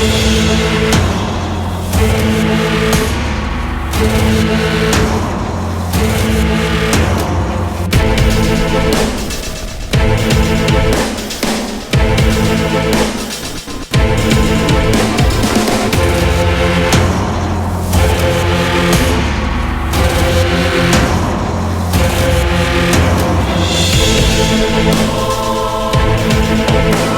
We'll be right.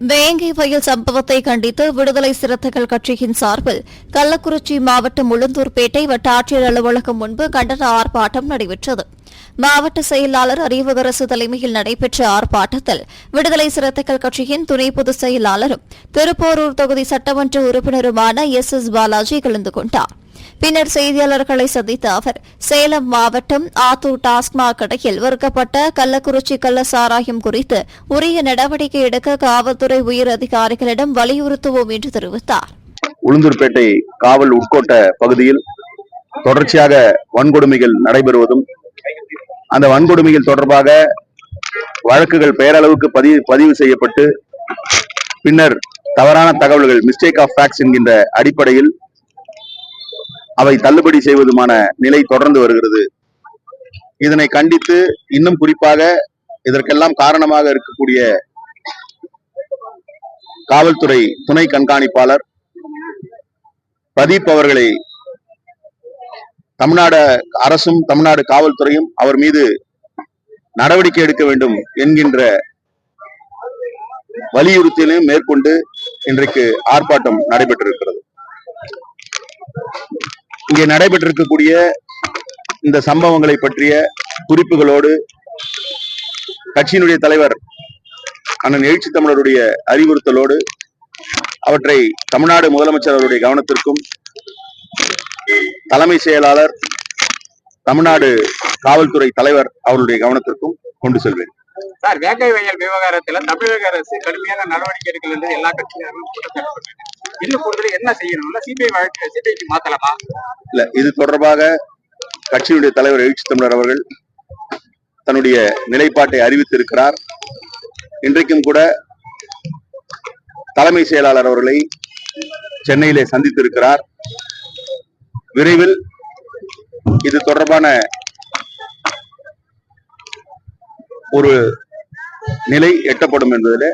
வேங்கை வயல் சம்பவத்தை கண்டித்து விடுதலை சிறுத்தைகள் கட்சியின் சார்பில் கள்ளக்குறிச்சி மாவட்டம் உளுந்தூர்பேட்டை வட்டாட்சியர் அலுவலகம் முன்பு கண்டன ஆர்ப்பாட்டம் நடைபெற்றது. மாவட்ட செயலாளர் அறிவகரசு தலைமையில் நடைபெற்ற ஆர்ப்பாட்டத்தில் விடுதலை சிறுத்தைகள் கட்சியின் துணை பொதுச் செயலாளரும் திருப்போரூர் தொகுதி சட்டமன்ற உறுப்பினருமான எஸ் எஸ் பாலாஜி கலந்து கொண்டார். பின்னர் செய்தியாளர்களை சந்தித்த அவர் சேலம் மாவட்டம் ஆத்தூர் டாஸ்மாக் கடையில் விற்கப்பட்ட கள்ளக்குறிச்சி கள்ள சாராயம் குறித்து உரிய நடவடிக்கை எடுக்க காவல்துறை உயர் அதிகாரிகளிடம் வலியுறுத்துவோம் என்று தெரிவித்தார். உளுந்தூர்பேட்டை காவல் உட்கோட்ட பகுதியில் தொடர்ச்சியாக வன்கொடுமைகள் நடைபெறுவதும் அந்த வன்கொடுமைகள் தொடர்பாக வழக்குகள் பெயரளவுக்கு பதிவு பதிவு செய்யப்பட்டு பின்னர் தவறான தகவல்கள் மிஸ்டேக் ஆஃப் ஃபேக்ட்ஸ் என்கின்ற அடிப்படையில் அவை தள்ளுபடி செய்வதுமான நிலை தொடர்ந்து வருகிறது. இதனை கண்டித்து இன்னும் குறிப்பாக இதற்கெல்லாம் காரணமாக இருக்கக்கூடிய காவல்துறை துணை கண்காணிப்பாளர் பிரதீப் அவர்களை தமிழ்நாடு அரசும் தமிழ்நாடு காவல்துறையும் அவர் மீது நடவடிக்கை எடுக்க வேண்டும் என்கின்ற வலியுறுத்தலையும் மேற்கொண்டு இன்றைக்கு ஆர்ப்பாட்டம் நடைபெற்றிருக்கிறது. இங்கே நடைபெற்றிருக்கக்கூடிய இந்த சம்பவங்களை பற்றிய குறிப்புகளோடு கட்சியினுடைய தலைவர் அண்ணன் எழுச்சி தமிழருடைய அறிவுறுத்தலோடு அவற்றை தமிழ்நாடு முதலமைச்சர் அவருடைய கவனத்திற்கும் தலைமை செயலாளர் தமிழ்நாடு காவல்துறை தலைவர் அவருடைய கவனத்திற்கும் கொண்டு செல்வேன். சார் வேங்கை வயல் விவகாரத்துல தமிழக அரசு கடுமையான நடவடிக்கை எடுக்கல என்று எல்லா கட்சியினரும் இன்னும் கூடுதல் என்ன செய்யணும்னா சிபிஐ வழக்கு சிபிஐக்கு மாத்தலாமா? இல்ல இது தொடர்பாக கட்சியினுடைய தலைவர் எழுச்சி தமிழர் அவர்கள் தன்னுடைய நிலைப்பாட்டை அறிவித்திருக்கிறார். இன்றைக்கும் கூட தலைமை செயலாளர் அவர்களை சென்னையிலே சந்தித்திருக்கிறார். விரைவில் இது தொடர்பான ஒரு நிலை எட்டப்படும் என்பதிலே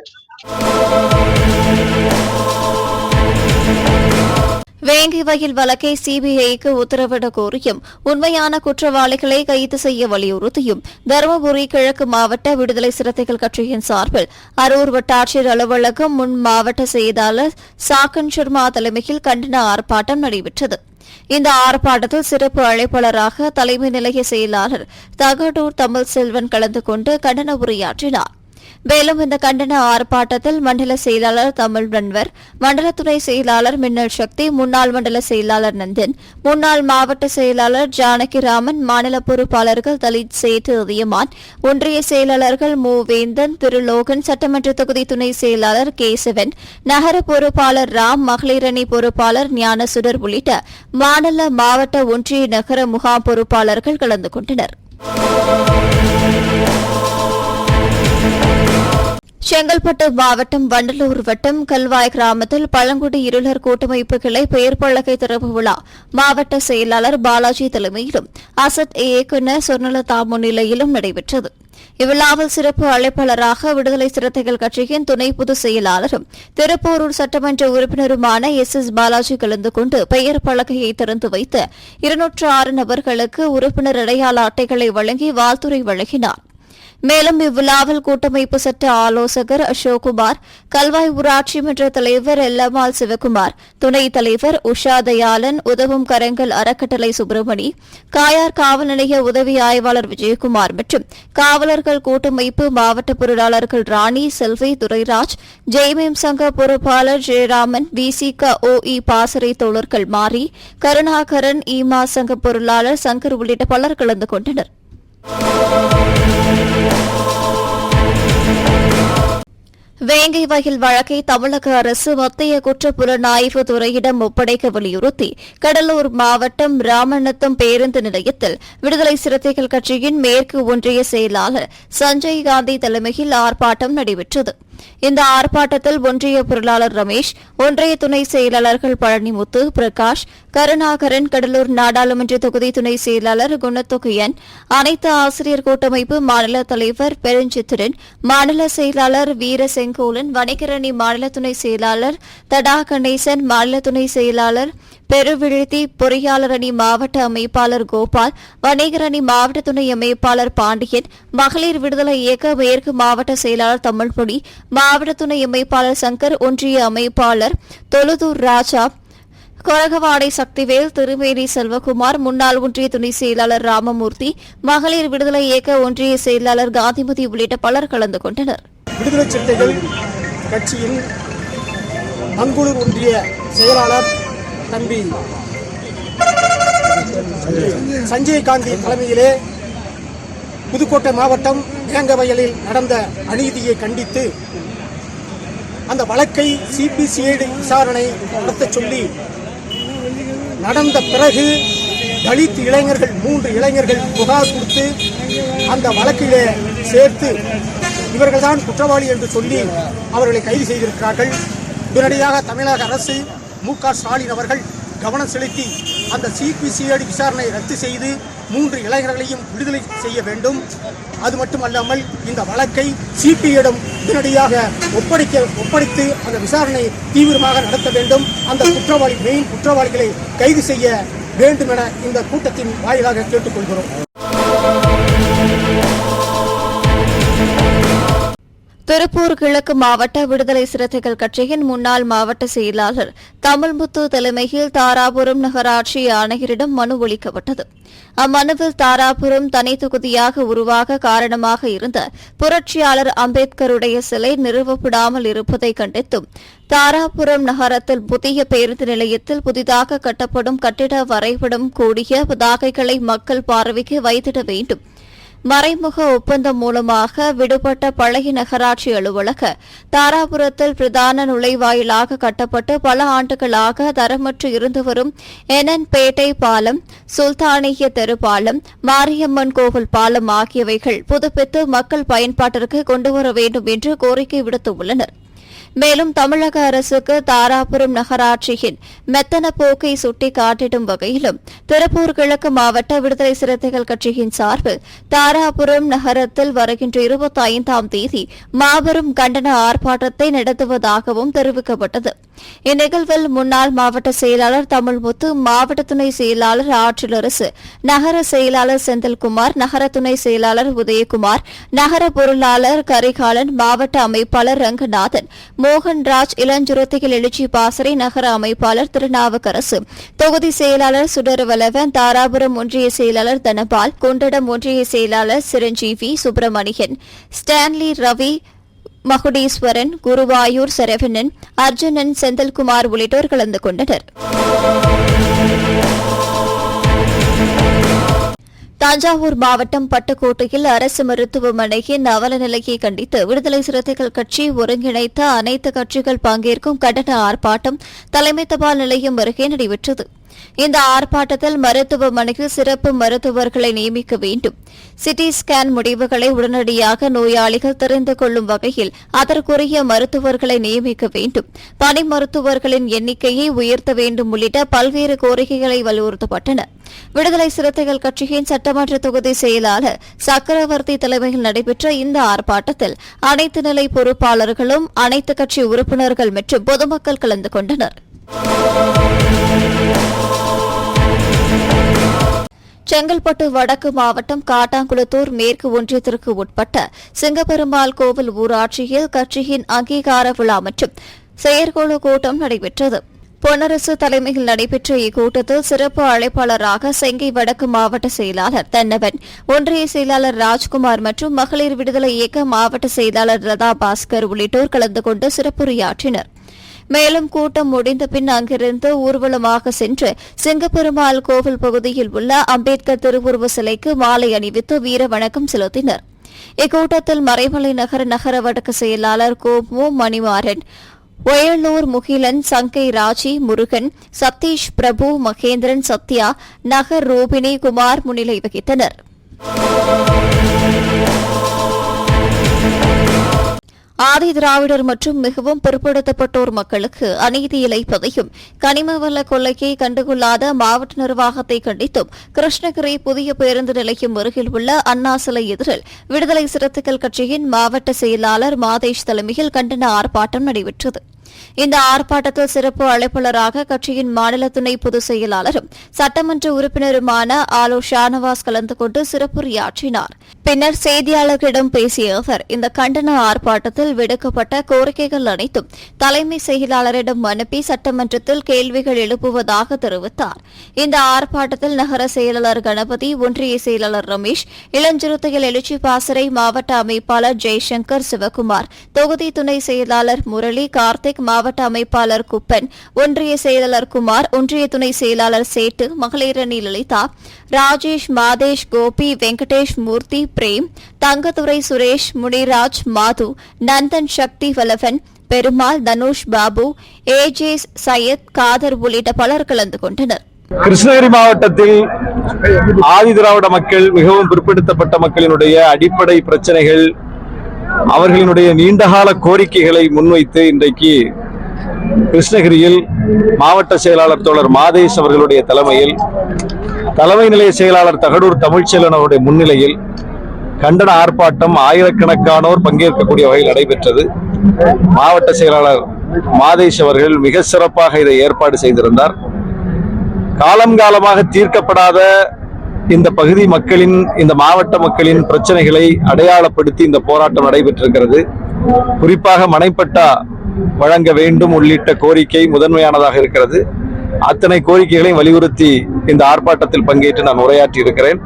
வேங்கை வயல் வழக்கை சிபிஐக்கு உத்தரவிட கோரியும் உண்மையான குற்றவாளிகளை கைது செய்ய வலியுறுத்தியும் தருமபுரி கிழக்கு மாவட்ட விடுதலை சிறுத்தைகள் கட்சியின் சார்பில் அரூர் வட்டாட்சியர் அலுவலகம் முன் மாவட்ட செயலாளர் சாக்கன் சர்மா தலைமையில் கண்டன ஆர்ப்பாட்டம் நடைபெற்றது. இந்த ஆர்ப்பாட்டத்தில் சிறப்பு அழைப்பாளராக தலைமை நிலைய செயலாளர் தகடூர் தமிழ் செல்வன் கலந்து கொண்டு கண்டன உரையாற்றினார். மேலும் இந்த கண்டன ஆர்ப்பாட்டத்தில் மண்டல செயலாளர் தமிழ் ரன்வர் மண்டல துணை செயலாளர் மின்னல் சக்தி முன்னாள் மண்டல செயலாளர் நந்தன் முன்னாள் மாவட்ட செயலாளர் ஜானகிராமன் மாநில பொறுப்பாளர்கள் தலித் சேட்டு அதியமான் ஒன்றிய செயலாளர்கள் மு வேந்தன் திருலோகன் சட்டமன்ற தொகுதி துணை செயலாளர் கேசவன் நகர பொறுப்பாளர் ராம் மகளிரணி அணி பொறுப்பாளர் ஞானசுடர் உள்ளிட்ட மாநில மாவட்ட ஒன்றிய நகர முகாம் பொறுப்பாளர்கள் கலந்து கொண்டனர். செங்கல்பட்டு மாவட்டம் வண்டலூர் வட்டம் கல்வாய் கிராமத்தில் பழங்குடி இருளர் கூட்டமைப்பு கிளை பெயர் பலகை திறப்பு விழா மாவட்ட செயலாளர் பாலாஜி தலைமையிலும் அசத் இயக்குநர் சொர்ணலதா முன்னிலையிலும் நடைபெற்றது. இவ்விழாவில் சிறப்பு அழைப்பாளராக விடுதலை சிறுத்தைகள் கட்சியின் துணை பொதுச் செயலாளரும் திருப்போரூர் சட்டமன்ற உறுப்பினருமான எஸ் எஸ் பாலாஜி கலந்து கொண்டு பெயர் பலகையை திறந்து வைத்து இருநூற்று ஆறு நபர்களுக்கு உறுப்பினர் அடையாள அட்டைகளை வழங்கி வாழ்த்துரை வழங்கினார். மேலும் இவ்விழாவில் கூட்டமைப்பு சட்ட ஆலோசகர் அசோக்குமார் கல்வாய் ஊராட்சி மன்ற தலைவர் எல்லம்மாள் சிவகுமார் துணைத் தலைவர் உஷா தயாளன் உதவும் கரங்கள் அறக்கட்டளை சுப்பிரமணி காயார் காவல் நிலைய உதவி ஆய்வாளர் விஜயகுமார் மற்றும் காவலர்கள் கூட்டமைப்பு மாவட்ட பொருளாளர்கள் ராணி செல்வி துரைராஜ் ஜெய்மேம் சங்க பொறுப்பாளர் ஜெயராமன் விசிக ஓஇ பாசறை தோழர்கள் மாரி கருணாகரன் ஈமா சங்க பொருளாளர் சங்கர் உள்ளிட்ட பலர் கலந்து கொண்டனர். வேங்கை வயல் வழக்கை தமிழக அரசு மத்திய குற்றப்புலனாய்வு துறையிடம் ஒப்படைக்க வலியுறுத்தி கடலூர் மாவட்டம் ராமநத்தம் பேருந்து நிலையத்தில் விடுதலை சிறுத்தைகள் கட்சியின் மேற்கு ஒன்றிய செயலாளர் சஞ்சய் காந்தி தலைமையில் ஆர்ப்பாட்டம் நடைபெற்றது. இந்த ஆர்ப்பாட்டத்தில் ஒன்றிய பொருளாளர் ரமேஷ் ஒன்றிய துணை செயலாளர்கள் பழனிமுத்து பிரகாஷ் கருணாகரன் கடலூர் நாடாளுமன்ற தொகுதி துணை செயலாளர் குணத்தொகையன் அனைத்து ஆசிரியர் கூட்டமைப்பு மாநில தலைவர் பெருஞ்சித்திரன் மாநில செயலாளர் வீர செங்கோலன் வணிகரணி மாநில துணை செயலாளர் தடா கணேசன் மாநில துணை செயலாளர் பெருவிழுத்தி பொறியாளர் அணி மாவட்ட அமைப்பாளர் கோபால் வணிகர் அணி மாவட்ட துணை அமைப்பாளர் பாண்டியன் மகளிர் விடுதலை இயக்க மேற்கு மாவட்ட செயலாளர் தமிழ்மொழி மாவட்ட துணை அமைப்பாளர் சங்கர் ஒன்றிய அமைப்பாளர் தொழுதூர் ராஜா கொரகவாடை சக்திவேல் திருமேனி செல்வகுமார் முன்னாள் ஒன்றிய துணை செயலாளர் ராமமூர்த்தி மகளிர் விடுதலை இயக்க ஒன்றிய செயலாளர் காந்திமதி உள்ளிட்ட பலர் கலந்து கொண்டனர். விடுதலை சிறுத்தைகள் கட்சியின் ஒன்றிய செயலாளர் தம்பி. சஞ்சய் காந்தி தலைமையிலே புதுக்கோட்டை மாவட்டம் வேங்கவயலில் நடந்த அநீதியை கண்டித்து அந்த வழக்கை சிபிசிஐடி விசாரணை நடத்தச் சொல்லி நடந்த பிறகு தலித் இளைஞர்கள் மூன்று இளைஞர்கள் புகார் கொடுத்து அந்த வழக்கிலே சேர்த்து இவர்கள்தான் குற்றவாளி என்று சொல்லி அவர்களை கைது செய்திருக்கிறார்கள். உடனடியாக தமிழக அரசு மு க ஸ்டாலின் அவர்கள் கவனம் செலுத்தி அந்த சிபிசிஐடி விசாரணை ரத்து செய்து மூன்று இளைஞர்களையும் விடுதலை செய்ய வேண்டும். அது மட்டுமல்லாமல் இந்த வழக்கை சிபிஐடம் உடனடியாக ஒப்படைக்க ஒப்படைத்து அந்த விசாரணை தீவிரமாக நடத்த வேண்டும். அந்த குற்றவாளி மெயின் குற்றவாளிகளை கைது செய்ய வேண்டும் என இந்த கூட்டத்தின் வாயிலாக கேட்டுக்கொள்கிறோம். திருப்பூர் கிழக்கு மாவட்ட விடுதலை சிறுத்தைகள் கட்சியின் முன்னாள் மாவட்ட செயலாளர் தமிழ்முத்து தலைமையில் தாராபுரம் நகராட்சி ஆணையரிடம் மனு அளிக்கப்பட்டது அம்மனுவில் தாராபுரம் தனி தொகுதியாக உருவாக காரணமாக இருந்த புரட்சியாளர் அம்பேத்கருடைய சிலை நிறுவப்படாமல் இருப்பதை கண்டித்தும் தாராபுரம் நகரத்தில் புதிய பேருந்து நிலையத்தில் புதிதாக கட்டப்படும் கட்டிட வரைபடம் கூடிய பதாகைகளை மக்கள் பார்வைக்கு வைத்திட வேண்டும் மறைமுக ஒப்பந்தம் மூலமாக விடுபட்ட பழைய நகராட்சி அலுவலக தாராபுரத்தில் பிரதான நுழைவாயிலாக கட்டப்பட்டு பல ஆண்டுகளாக தரமற்று இருந்து வரும் என்என்பேட்டை பாலம் சுல்தானிய தெரு பாலம் மாரியம்மன் கோவில் பாலம் ஆகியவைகள் புதுப்பித்து மக்கள் பயன்பாட்டிற்கு கொண்டுவர வேண்டும் என்று கோரிக்கை விடுத்துள்ளனா் மேலும் தமிழக அரசுக்கு தாராபுரம் நகராட்சியின் மெத்தன போக்கை சுட்டிக்காட்டிடும் வகையிலும் திருப்பூர் கிழக்கு மாவட்ட விடுதலை சிறுத்தைகள் கட்சியின் சார்பில் தாராபுரம் நகரத்தில் வருகின்ற இருபத்தி ஐந்தாம் தேதி மாபெரும் கண்டன ஆர்ப்பாட்டத்தை நடத்துவதாகவும் தெரிவிக்கப்பட்டது. இந்நிகழ்வில் முன்னாள் மாவட்ட செயலாளர் தமிழ்முத்து மாவட்ட துணை செயலாளர் ஆற்றிலரசு நகர செயலாளர் செந்தில்குமார் நகர துணை செயலாளர் உதயகுமார் நகர பொருளாளர் கரிகாலன் மாவட்ட அமைப்பாளர் ரங்கநாதன் மோகன்ராஜ் இளஞ்சுரத்திகள் எழுச்சி பாசறை நகர அமைப்பாளர் திருநாவுக்கரசு. தொகுதி செயலாளர் சுடரவலவன் தாராபுரம் ஒன்றிய செயலாளர் தனபால் குண்டடம் ஒன்றிய செயலாளர் சிரஞ்சீவி சுப்பிரமணியன். ஸ்டான்லி ரவி மகுடீஸ்வரன் குருவாயூர் சரவணன் அர்ஜுனன் செந்தில்குமார் உள்ளிட்டோர் கலந்து கொண்டனர். தஞ்சாவூர் மாவட்டம் பட்டுக்கோட்டையில் அரசு மருத்துவமனையின் அவல நிலையை கண்டித்து விடுதலை சிறுத்தைகள் கட்சி ஒருங்கிணைத்த அனைத்து கட்சிகள் பங்கேற்கும் கண்டன ஆர்ப்பாட்டம் தலைமை தபால் நிலையம் அருகே நடைபெற்றது. இந்த ஆர்ப்பாட்டத்தில் மருத்துவமனையில் சிறப்பு மருத்துவர்களை நியமிக்க வேண்டும். சிடி ஸ்கேன் முடிவுகளை உடனடியாக நோயாளிகள் தெரிந்து கொள்ளும் வகையில் அதற்குரிய மருத்துவர்களை நியமிக்க வேண்டும். பணி மருத்துவர்களின் எண்ணிக்கையை உயர்த்த வேண்டும் உள்ளிட்ட பல்வேறு கோரிக்கைகளை வலியுறுத்தப்பட்டன. விடுதலை சிறுத்தைகள் கட்சியின் சட்டமன்ற தொகுதி செயலாளர் சக்கரவர்த்தி தலைமையில் நடைபெற்ற இந்த ஆர்ப்பாட்டத்தில் அனைத்து நிலை பொறுப்பாளர்களும் அனைத்து கட்சி உறுப்பினர்கள் மற்றும் பொதுமக்கள் கலந்து கொண்டனர். செங்கல்பட்டு வடக்கு மாவட்டம் காட்டாங்குளத்தூர் மேற்கு ஒன்றியத்திற்கு உட்பட்ட சிங்கப்பெருமாள் கோவில் ஊராட்சியில் கட்சியின் அங்கீகார விழா மற்றும் செயற்குழு கூட்டம் நடைபெற்றது. பொன்னரசு தலைமையில் நடைபெற்ற இக்கூட்டத்தில் சிறப்பு அழைப்பாளராக செங்கை வடக்கு மாவட்ட செயலாளர் தன்னவன் ஒன்றிய செயலாளர் ராஜ்குமார் மற்றும் மகளிர் விடுதலை இயக்க மாவட்ட செயலாளர் லதா பாஸ்கர் உள்ளிட்டோர் கலந்து கொண்டு சிறப்புரையாற்றினர். மேலும் கூட்டம் முடிந்த பின் அங்கிருந்து ஊர்வலமாக சென்று சிங்கப்பெருமாள் கோவில் பகுதியில் உள்ள அம்பேத்கர் திருவுருவ சிலைக்கு மாலை அணிவித்து வீர வணக்கம் செலுத்தினர். இக்கூட்டத்தில் மறைமலை நகர நகர வடக்கு செயலாளர் கோமு மணிமாறன் ஒயலூர் முகிலன் சங்கை ராஜி முருகன் சதீஷ் பிரபு மகேந்திரன் சத்யா நகர் ரூபினி குமார் முன்னிலை வகித்தனர். ஆதி திராவிடர் மற்றும் மிகவும் பிற்படுத்தப்பட்டோர் மக்களுக்கு அநீதி இழைப்பதையும் கனிம கொள்ளையை கண்டுகொள்ளாத மாவட்ட நிர்வாகத்தை கண்டித்தும் கிருஷ்ணகிரி புதிய பேருந்து நிலையம் அருகில் உள்ள அண்ணா சிலை எதிரில் விடுதலை சிறுத்தைகள் கட்சியின் மாவட்ட செயலாளர் மாதேஷ் தலைமையில் கண்டன ஆர்ப்பாட்டம் நடைபெற்றது. இந்த ஆர்ப்பாட்டத்தில் சிறப்பு அழைப்பாளராக கட்சியின் மாநில துணை பொதுச் செயலாளரும் சட்டமன்ற உறுப்பினருமான ஆலோ ஷானவாஸ் கலந்து கொண்டு சிறப்புரையாற்றினார் பின்னர் செய்தியாளர்களிடம் பேசிய அவர் இந்த கண்டன ஆர்ப்பாட்டத்தில் விடுக்கப்பட்ட கோரிக்கைகள் அனைத்தும் தலைமை செயலாளரிடம் அனுப்பி சட்டமன்றத்தில் கேள்விகள் எழுப்புவதாக தெரிவித்தார். இந்த ஆர்ப்பாட்டத்தில் நகர செயலாளர் கணபதி ஒன்றிய செயலாளர் ரமேஷ் இளஞ்சிறுத்தைகள் எழுச்சி பாசறை மாவட்ட அமைப்பாளர் ஜெய்சங்கர் சிவகுமார் தொகுதி துணை செயலாளர் முரளி கார்த்திக் மாவட்ட அமைப்பாளர் குப்பன் ஒன்றிய செயலாளர் குமார் ஒன்றிய துணை செயலாளர் சேட்டு மகளிரணி லலிதா ராஜேஷ் மாதேஷ் கோபி வெங்கடேஷ் மூர்த்தி பிரேம் தங்கதுரை சுரேஷ் முனிராஜ் மாது நந்தன் சக்தி வல்லவன் பெருமாள் தனுஷ் பாபு ஏஜேஸ் சையத் காதர் உள்ளிட்ட பலர் கலந்து கொண்டனர். கிருஷ்ணகிரி மாவட்டத்தில் ஆதி திராவிட மக்கள் மிகவும் பிற்படுத்தப்பட்ட மக்களினுடைய அடிப்படை பிரச்சனைகள் அவர்களினுடைய நீண்டகால கோரிக்கைகளை முன்வைத்து இன்றைக்கு கிருஷ்ணகிரியில் மாவட்ட செயலாளர் தோழர் மாதேஷ் அவர்களுடைய தலைமையில் தலைமை நிலைய செயலாளர் தகடூர் தமிழ்ச்செல்வன் அவருடைய முன்னிலையில் கண்டன ஆர்ப்பாட்டம் ஆயிரக்கணக்கானோர் பங்கேற்கக்கூடிய வகையில் நடைபெற்றது. மாவட்ட செயலாளர் மாதேஷ் அவர்கள் மிக சிறப்பாக இதை ஏற்பாடு செய்திருந்தார். காலம் காலமாக தீர்க்கப்படாத இந்த பகுதி மக்களின் இந்த மாவட்ட மக்களின் பிரச்சனைகளை அடையாளப்படுத்தி இந்த போராட்டம் நடைபெற்றிருக்கிறது. குறிப்பாக மனைப்பட்டா வழங்க வேண்டும் உள்ளிட்ட கோரிக்கை முதன்மையானதாக இருக்கிறது. அத்தனை கோரிக்கைகளையும் வலியுறுத்தி இந்த ஆர்ப்பாட்டத்தில் பங்கேற்று நான் உரையாற்றி இருக்கிறேன்.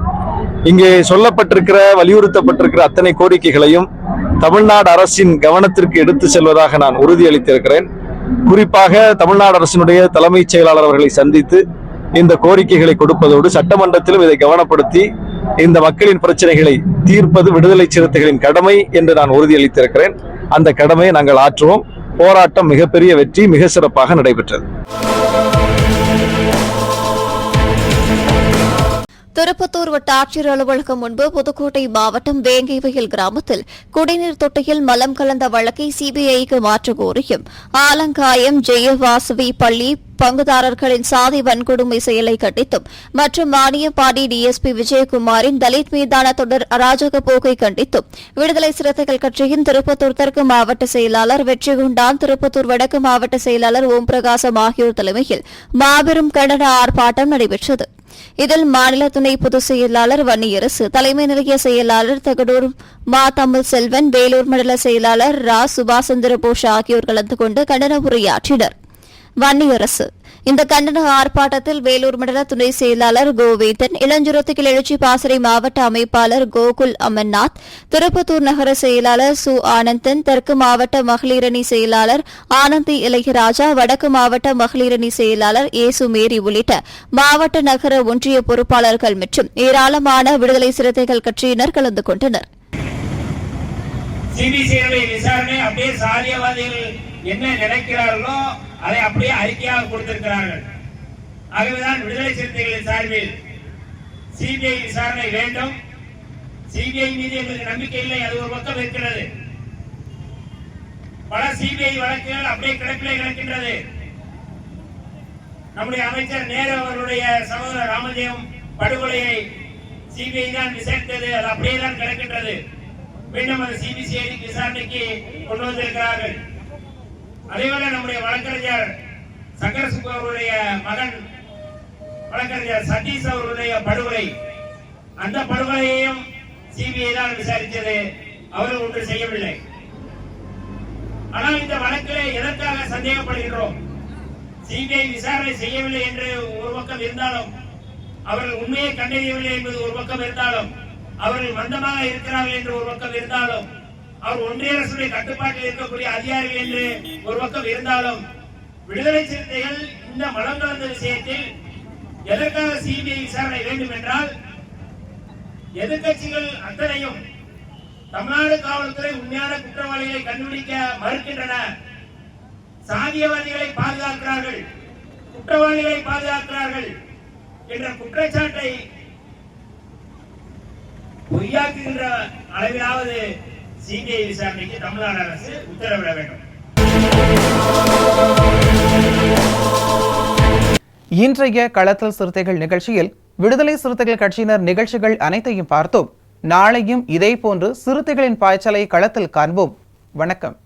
இங்கே சொல்லப்பட்டிருக்கிற வலியுறுத்தப்பட்டிருக்கிற அத்தனை கோரிக்கைகளையும் தமிழ்நாடு அரசின் கவனத்திற்கு எடுத்து செல்வதாக நான் உறுதியளித்திருக்கிறேன். குறிப்பாக தமிழ்நாடு அரசினுடைய தலைமைச் செயலாளர் அவர்களை சந்தித்து இந்த கோரிக்கைகளை கொடுப்பதோடு சட்டமன்றத்திலும் இதை கவனப்படுத்தி இந்த மக்களின் பிரச்சனைகளை தீர்ப்பது விடுதலை சிறுத்தைகளின் கடமை என்று நான் உறுதியளித்திருக்கிறேன். அந்த கடமையை நாங்கள் ஆற்றுவோம். போராட்டம் மிகப்பெரிய வெற்றி மிக சிறப்பாக நடைபெற்றது. திருப்பத்தூர் வட்டாட்சியர் அலுவலகம் முன்பு புதுக்கோட்டை மாவட்டம் வேங்கைவயல் கிராமத்தில் குடிநீர் தொட்டியில் மலம் கலந்த வழக்கை சிபிஐக்கு மாற்ற கோரியும். ஆலங்காயம் ஜெயவாசவி பள்ளி பங்குதாரர்களின் சாதி வன்கொடுமை செயலை கண்டித்தும் மற்றும் மானியப்பாடி டிஎஸ்பி விஜயகுமாரின் தலித் மீதான தொடர் அராஜக போக்கை கண்டித்தும் விடுதலை சிறுத்தைகள் கட்சியின் திருப்பத்தூர் தெற்கு மாவட்ட செயலாளர் வெற்றிகுண்டான் திருப்பத்தூர் வடக்கு மாவட்ட செயலாளர் ஓம் பிரகாசம் ஆகியோர் தலைமையில் மாபெரும் கண்டன ஆர்ப்பாட்டம் நடைபெற்றது. இதில் மாநில துணை பொதுச் செயலாளர் வன்னியரசு தலைமை நிலைய செயலாளர் தகடூர் மா தமிழ் செல்வன் வேலூர் மண்டல செயலாளர் ரா. சுபாஷ் சந்திர போஸ் ஆகியோர் கலந்து கொண்டு கண்டன உரையாற்றினர். வன்னியரசு. இந்த கண்டன ஆர்ப்பாட்டத்தில் வேலூர் மண்டல துணை செயலாளர் கோவேந்தன் இளஞ்சுரத்து எழுச்சி பாசறை மாவட்ட அமைப்பாளர் கோகுல் அமர்நாத் திருப்பத்தூர் நகர செயலாளர் சு. ஆனந்தன் தெற்கு மாவட்ட மகளிரணி செயலாளர் ஆனந்தி இளையராஜா வடக்கு மாவட்ட மகளிரணி செயலாளர் ஏசு மேரி உள்ளிட்ட மாவட்ட நகர ஒன்றிய பொறுப்பாளர்கள் மற்றும் ஏராளமான விடுதலை சிறுத்தைகள் கட்சியினர் கலந்து கொண்டனர். சிபிசிஐடைய விசாரணை அப்படியே என்ன நினைக்கிறார்களோ அதை அப்படியே அறிக்கையாக கொடுத்திருக்கிறார்கள். ஆகவேதான் விடுதலை சிறுத்தைகளின் சார்பில் சிபிஐ விசாரணை வேண்டும். சிபிஐ மீது எங்களுக்கு நம்பிக்கை இல்லை அது ஒரு பக்கம் இருக்கிறது. பல சிபிஐ வழக்குகள் அப்படியே கிடப்பிலே கிடக்கின்றது. நம்முடைய அமைச்சர் நேரு அவருடைய சகோதரர் ராமஜெயம் படுகொலையை சிபிஐ தான் விசாரித்தது அது அப்படியே தான் கிடக்கின்றது. மீண்டும் அது சிபிசிஐடி விசாரணைக்கு கொண்டு வந்திருக்கிறார்கள். அதேபோல நம்முடைய வழக்கறிஞர் சங்கர அவருடைய மகன் வழக்கறிஞர் சதீஷ் அவருடைய படுகொலை. அந்த படுகொலையையும் சிபிஐ தான் விசாரித்தது. அவர்கள் ஒன்று செய்யவில்லை. ஆனால் இந்த வழக்கில் எதற்காக சந்தேகப்படுகின்றோம்? சிபிஐ விசாரணை செய்யவில்லை என்று ஒரு பக்கம் இருந்தாலும் அவர்கள் உண்மையை கண்டறியவில்லை என்பது ஒரு பக்கம் இருந்தாலும் அவர்கள் மந்தமாக இருக்கிறார்கள் என்று ஒரு பக்கம் இருந்தாலும் அவர் ஒன்றிய அரசுடைய கட்டுப்பாட்டில் இருக்கக்கூடிய அதிகாரிகள் என்று ஒரு பக்கம் இருந்தாலும் விடுதலை சிறுத்தைகள் இந்த மலம் கலந்த விஷயத்தில் எதற்காக சிபிஐ விசாரணை வேண்டும் என்றால் எதிர்கட்சிகள் அத்தனையும் தமிழ்நாடு காவல்துறை உண்மையான குற்றவாளிகளை கண்டுபிடிக்க மறுக்கின்றன. சாதியவாதிகளை பாதுகாக்கிறார்கள் குற்றவாளிகளை பாதுகாக்கிறார்கள் என்ற குற்றச்சாட்டை பொய்யாக்குகின்ற அளவிலாவது சிபிஐ விசாரணைக்கு தமிழ்நாடு அரசு உத்தரவிட வேண்டும். இன்றைய களத்தல் சிறுத்தைகள் நிகழ்ச்சியில் விடுதலை சிறுத்தைகள் கட்சியினர் நிகழ்ச்சிகள் அனைத்தையும் பார்த்தோம். நாளையும் இதேபோன்று சிறுத்தைகளின் பாய்ச்சலை களத்தில் காண்போம். வணக்கம்.